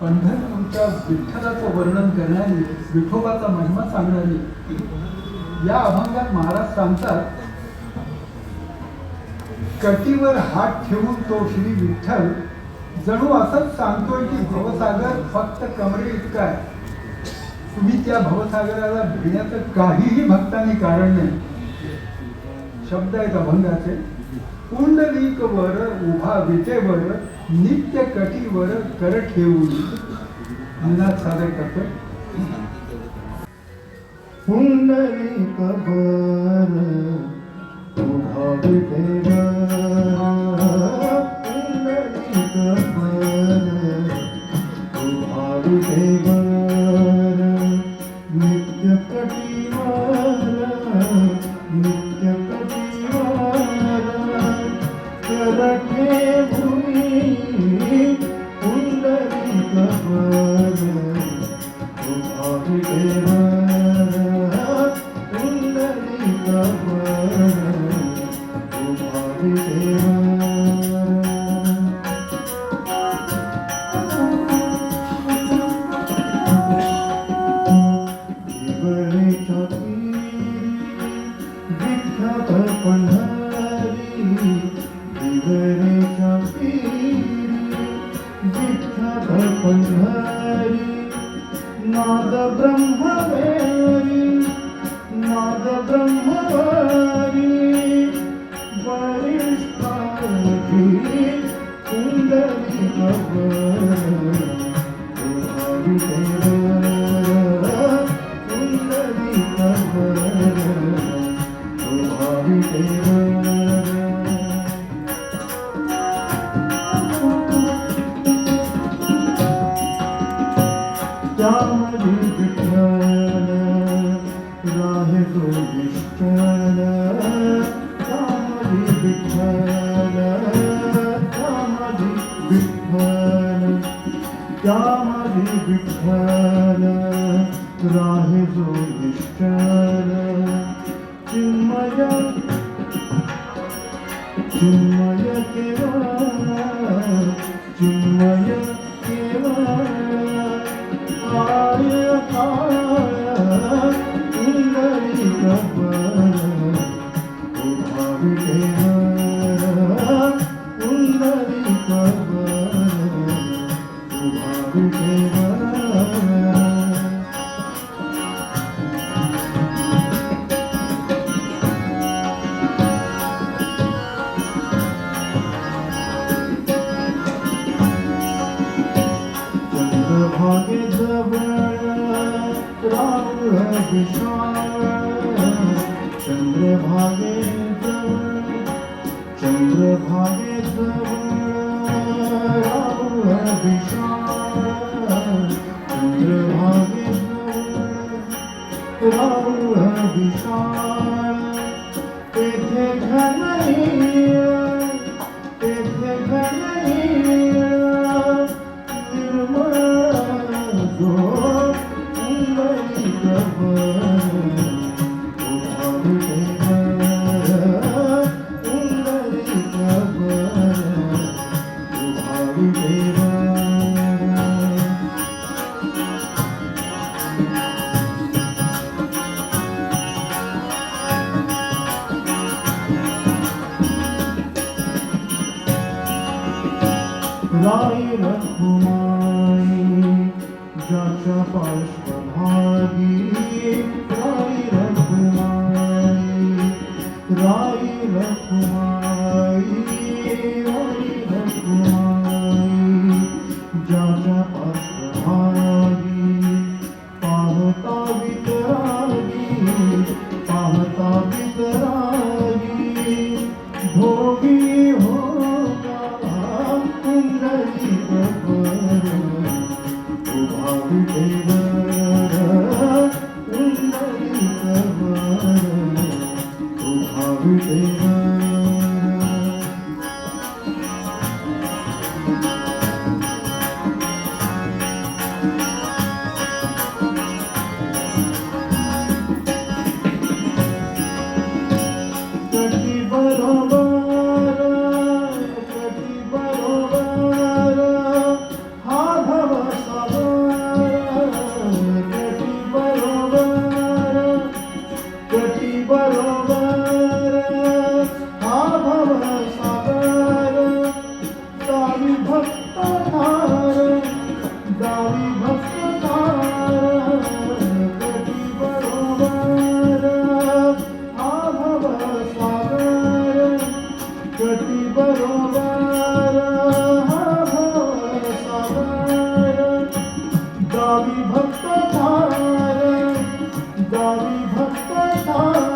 पंढरपूरच्या विठ्ठलाचं वर्णन करणारी विठोबाचा महिमा सांगणारी. या अभंगात महाराज सांगतात कटीवर हात ठेवून तो श्री विठ्ठल जणू असंच सांगतोय की भवसागर फक्त कमरे इतका आहे. तुम्ही त्या भवसागराला भिण्याचं काहीही भक्तांनी कारण नाही. शब्द आहेत अभंगाचे. पुंडलिक वर उभा विटेवर नित्य कटीवर कर ठेवून. अंदाज सादर करतो पुंडलिक वर Amen. Dağları büklene Rahip düşkene Dağları büklene Dağları büklene Dağları büklene Rahip düşkene Cınmaya Cınmaya gelen Cınmaya ভগে যাবে রাহুল চন্দ্র ভাগে চন্দ্র ভাগে রাহুল চন্দ্র ভাগে রাহুল বিশাল ঘন رحمن جاش فاش فهادي رأي Amen. Oh, oh, oh.